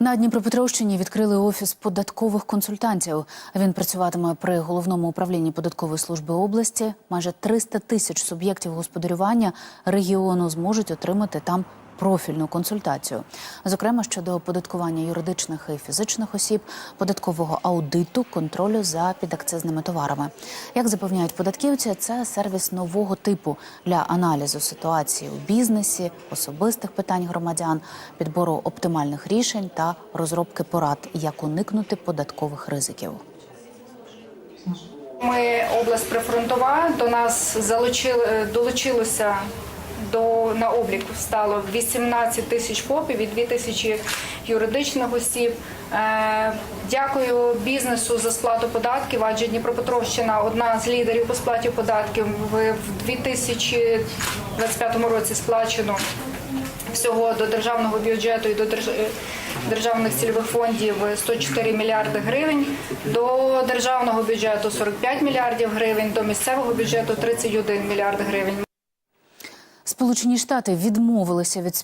На Дніпропетровщині відкрили офіс податкових консультантів. Він працюватиме при головному управлінні податкової служби області. Майже 300 тисяч суб'єктів господарювання регіону зможуть отримати там профільну консультацію, зокрема щодо оподаткування юридичних і фізичних осіб, податкового аудиту, контролю за підакцизними товарами. Як запевняють податківці, це сервіс нового типу для аналізу ситуації у бізнесі, особистих питань громадян, підбору оптимальних рішень та розробки порад, як уникнути податкових ризиків. Ми область прифронтова. До нас залучили долучилося до на облік стало 18 тисяч ФОПів і 2 тисячі юридичних осіб. Е, дякую бізнесу за сплату податків. Адже Дніпропетровщина одна з лідерів по сплаті податків. В в 2025 році сплачено всього до державного бюджету і до е, державних цільових фондів 104 мільярди гривень, до державного бюджету 45 мільярдів гривень, до місцевого бюджету 31 мільярд гривень. Сполучені Штати відмовилися від